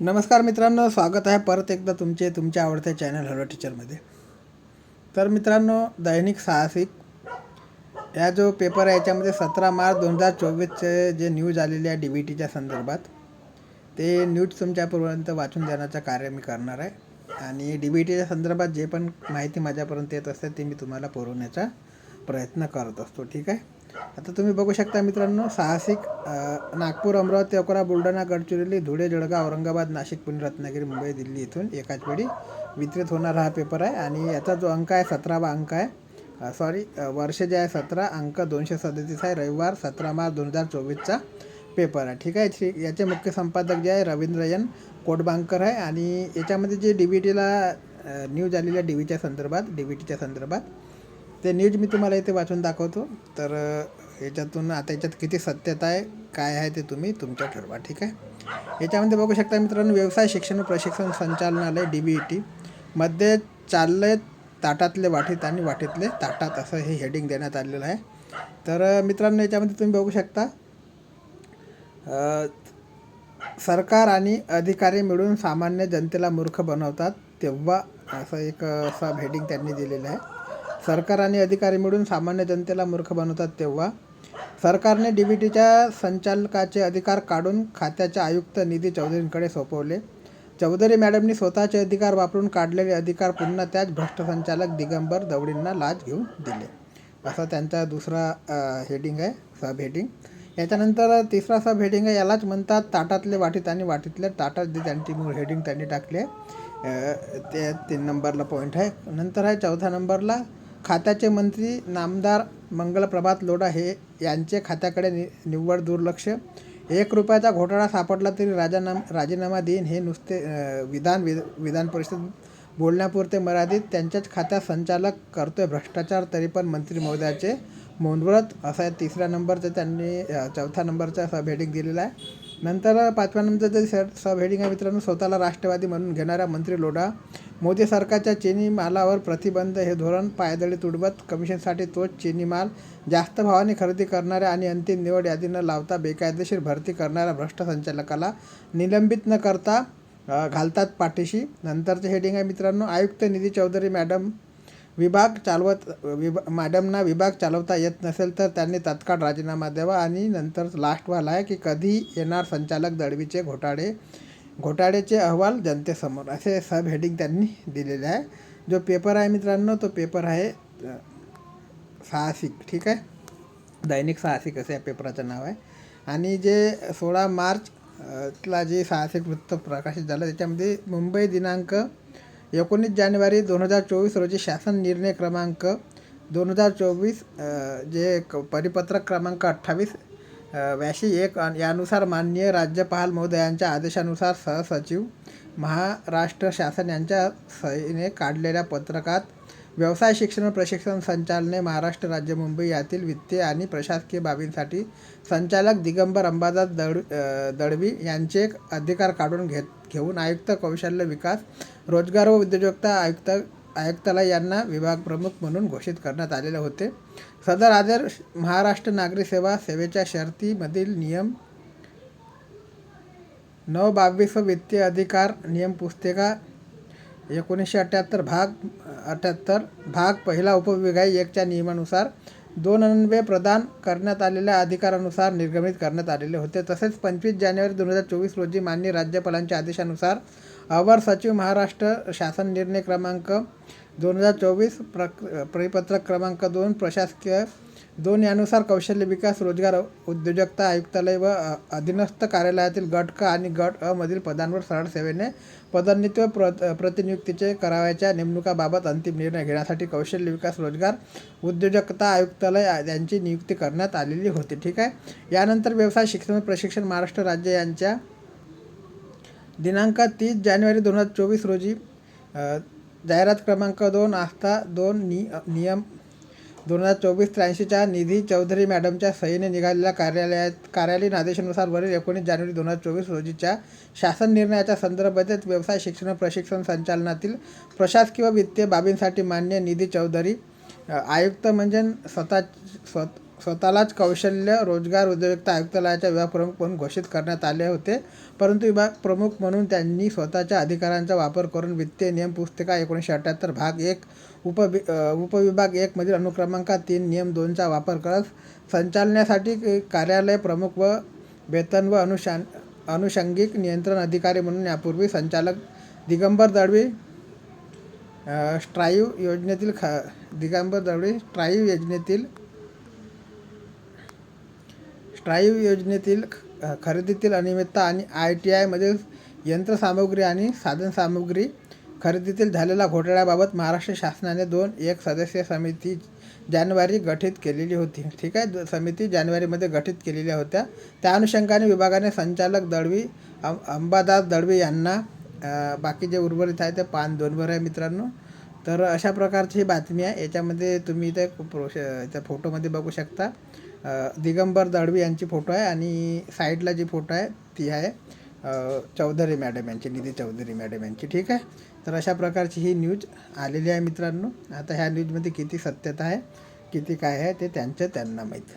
नमस्कार मित्रांनो स्वागत आहे परत एकदा तुमचे तुमच्या आवडत्या चॅनल हॅलो टीचरमध्ये तर मित्रांनो दैनिक साहसिक या जो पेपर आहे याच्यामध्ये सतरा मार्च दोन हजार चोवीसचे जे न्यूज आलेले आहे डी बी टीच्या संदर्भात ते न्यूज तुमच्यापर्यंत वाचून देण्याचं कार्य मी करणार आहे. आणि डी बी टीच्या संदर्भात जे पण माहिती माझ्यापर्यंत येत असते ती मी तुम्हाला पुरवण्याचा प्रयत्न करत असतो ठीक आहे? आता तुम्ही बघू शकता मित्रांनो साहसिक नागपूर अमरावती अकोला बुलढाणा गडचिरोली धुळे जळगाव औरंगाबाद नाशिक पुणे रत्नागिरी मुंबई दिल्ली इथून एकाच वेळी वितरित होणारा हा पेपर आहे. आणि याचा जो अंक आहे सतरावा अंक आहे सॉरी वर्ष जे आहे सतरा अंक दोनशे सदतीस आहे रविवार सतरा मार्च दोन हजार चोवीसचा पेपर आहे. ठीक आहे श्री- याचे मुख्य संपादक जे आहे रवींद्रयन कोटबांकर आहे. आणि याच्यामध्ये जे डी बी टीला न्यूज आलेली आहे डी व्हीच्या संदर्भात डी व्ही टीच्या संदर्भात ते न्यूज मी तुम्हाला इथे वाचून दाखवतो. तर याच्यातून आता याच्यात किती सत्यता आहे काय आहे ते तुम्ही तुमच्या ठरवा ठीक आहे? याच्यामध्ये बघू शकता मित्रांनो व्यवसाय शिक्षण प्रशिक्षण संचालनालय डी बी ई टी मध्ये चाललंय ताटातले वाटीत आणि वाटीतले ताटात असं हे हेडिंग देण्यात आलेलं आहे. तर मित्रांनो याच्यामध्ये तुम्ही बघू शकता सरकार आणि अधिकारी मिळून सामान्य जनतेला मूर्ख बनवतात तेव्हा असं एक सब हेडिंग त्यांनी दिलेलं आहे. सरकार आणि अधिकारी मिळून सामान्य जनतेला मूर्ख बनवतात तेव्हा सरकारने डी बी टीच्या संचालकाचे अधिकार काढून खात्याचे आयुक्त निधी चौधरींकडे सोपवले. चौधरी मॅडमनी स्वतःचे अधिकार वापरून काढलेले अधिकार पुन्हा त्याच भ्रष्ट संचालक दिगंबर दवडींना लाच घेऊन दिले. असा त्यांचा दुसरा हेडिंग आहे सब हेडिंग याच्यानंतर तिसरा सब हेडिंग आहे यालाच म्हणतात ताटातले वाटीत आणि वाटीतले ताटात जे त्यांची मूळ हेडिंग त्यांनी टाकली आहे. ते तीन नंबरला पॉईंट आहे. नंतर आहे चौथ्या नंबरला खात्याचे मंत्री नामदार मंगलप्रभात लोढा हे यांचे खात्याकडे नि निव्वळ दुर्लक्ष. एक रुपयाचा घोटाळा सापडला तरी राजानाम राजीनामा देईन हे नुसते विधान विद विधान परिषद बोलण्यापुरते मर्यादित. त्यांच्याच खात्यात संचालक करतोय भ्रष्टाचार तरी पण मंत्री महोदयाचे. मौनव्रत असा आहे तिसऱ्या नंबरचं त्यांनी चौथ्या नंबरचा भेटीक दिलेला आहे. नंतर पाचव्या नंबरचं सर सब हेडिंग आहे मित्रांनो स्वतःला राष्ट्रवादी म्हणून घेणारा मंत्री लोढा मोदी सरकारच्या चिनी मालावर प्रतिबंध हे धोरण पायदळी तुडवत कमिशनसाठी तोच चिनी माल जास्त भावाने खरेदी करणाऱ्या आणि अंतिम निवड यादी न लावता बेकायदेशीर भरती करणाऱ्या भ्रष्ट संचालकाला निलंबित न करता घालतात पाठीशी. नंतरचे हेडिंग आहे मित्रांनो आयुक्त निधी चौधरी मॅडम विभाग चालवत विभा मॅडमना विभाग चालवता येत नसेल तर त्यांनी तत्काळ राजीनामा द्यावा आणि नंतर लास्टवाला आहे की कधी येणार संचालक दळवीचे घोटाळे घोटाळेचे अहवाल जनतेसमोर. असे सब हेडिंग त्यांनी दिलेले आहे. जो पेपर आहे मित्रांनो तो पेपर आहे साहसिक ठीक आहे? दैनिक साहसिक असं या पेपराचं नाव आहे. आणि जे सोळा मार्च ला जे साहसिक वृत्त प्रकाशित झालं त्याच्यामध्ये मुंबई दिनांक एकोणीस जानेवारी दोन हजार चोवीस रोजी शासन निर्णय क्रमांक दोन हजार चोवीस जे क परिपत्रक क्रमांक अठ्ठावीस व्याशी एक यानुसार माननीय राज्यपाल महोदयांच्या आदेशानुसार सहसचिव महाराष्ट्र शासन यांच्या सहीने काढलेल्या पत्रकात व्यवसाय शिक्षण प्रशिक्षण संचालने महाराष्ट्र राज्य मुंबई यातील वित्तीय आणि प्रशासकीय बाबींसाठी संचालक दिगंबर अंबादास दळ दडवी दळवी यांचे अधिकार काढून घेत घेऊन आयुक्त कौशल्य विकास रोजगार व उद्योजकता आयुक्त आयुक्तालय यांना विभाग प्रमुख म्हणून घोषित करण्यात आलेले होते. सदर आदेश महाराष्ट्र नागरी सेवा सेवेच्या शर्तीमधील नियम नऊ बावीस वित्तीय अधिकार नियम पुस्तिका एकोणीसशे अठ्ठ्याहत्तर भाग अठ्ठ्याहत्तर भाग पहिला उपविभाग एकच्या नियमानुसार दोन अन्वये प्रदान करण्यात आलेल्या अधिकारानुसार निर्गमित करण्यात आलेले होते. तसेच पंचवीस जानेवारी दोन हजार चोवीस रोजी मान्य राज्यपालांच्या आदेशानुसार अवर सचिव महाराष्ट्र शासन निर्णय क्रमांक दोन हजार चोवीस प्रक परिपत्रक क्रमांक दोन प्रशासकीय दोन यानुसार कौशल्य विकास रोजगार उद्योजकता आयुक्तालय व अधीनस्थ कार्यालयातील गट क आणि गट अ मधील पदांवर सरळ सेवेने पदोन्नती व प्र प्रतिनियुक्तीचे करावयाच्या नेमणुकाबाबत अंतिम निर्णय घेण्यासाठी कौशल्य विकास रोजगार उद्योजकता आयुक्तालय यांची नियुक्ती करण्यात आलेली होती. ठीक आहे? यानंतर व्यवसाय शिक्षण व प्रशिक्षण महाराष्ट्र राज्य यांच्या दिनांक तीस जानेवारी दोन हजार चोवीस रोजी जाहिरात क्रमांक दोन आस्था दोन नि नियम दोन हजार चोवीस त्र्याऐंशीच्या निधी चौधरी मॅडमच्या सहीने निघालेल्या कार्यालयात कार्यालयीन आदेशानुसार वरील एकोणीस जानेवारी दोन हजार चोवीस रोजीच्या शासन निर्णयाच्या संदर्भात व्यवसाय शिक्षण प्रशिक्षण संचालनातील प्रशासकीय वित्तीय बाबींसाठी मान्य निधी चौधरी आयुक्त म्हणजे स्वतः स्वत स्वतःलाच कौशल्य रोजगार उद्योजकता आयुक्तालयाच्या विभाग प्रमुख म्हणून घोषित करण्यात आले होते. परंतु विभाग प्रमुख म्हणून त्यांनी स्वतःच्या अधिकारांचा वापर करून वित्तीय नियम पुस्तिका एकोणीसशे अठ्ठ्याहत्तर भाग एक उपवि उपविभाग एकमधील अनुक्रमांका तीन नियम दोनचा वापर करत संचालनासाठी कार्यालय प्रमुख व वेतन व अनुशान अनुषंगिक नियंत्रण अधिकारी म्हणून यापूर्वी संचालक दिगंबर दळवी स्ट्राईव स्ट्राईव्ह योजनेतील ख दिगंबर दळवी स्ट्राईव्ह योजनेतील स्ट्राईव्ह योजनेतील ख- खरेदीतील अनियमितता आणि आय टी आयमधील यंत्रसामुग्री आणि साधनसामुग्री खरेदीतील झालेल्या घोटाळ्याबाबत महाराष्ट्र शासनाने दोन एक सदस्यीय समिती जानेवारी गठीत केलेली होती. ठीक आहे? समिती जानेवारीमध्ये गठीत केलेल्या होत्या. त्या अनुषंगाने विभागाने संचालक दळवी अं- अंबादास दळवी यांना बाकी जे उर्वरित आहे ते पान दोनवर आहे मित्रांनो. तर अशा प्रकारची ही बातमी आहे. याच्यामध्ये तुम्ही इथे प्रोश त्या फोटोमध्ये बघू शकता. दिगंबर दळवी यांची फोटो आहे आणि साईडला जी फोटो आहे ती आहे चौधरी मॅडम यांची निधी चौधरी मॅडम यांची. ठीक आहे? तर अशा प्रकारची ही न्यूज आलेली आहे मित्रांनो. आता ह्या न्यूजमध्ये किती सत्यता आहे किती काय आहे ते त्यांचं त्यांना माहीत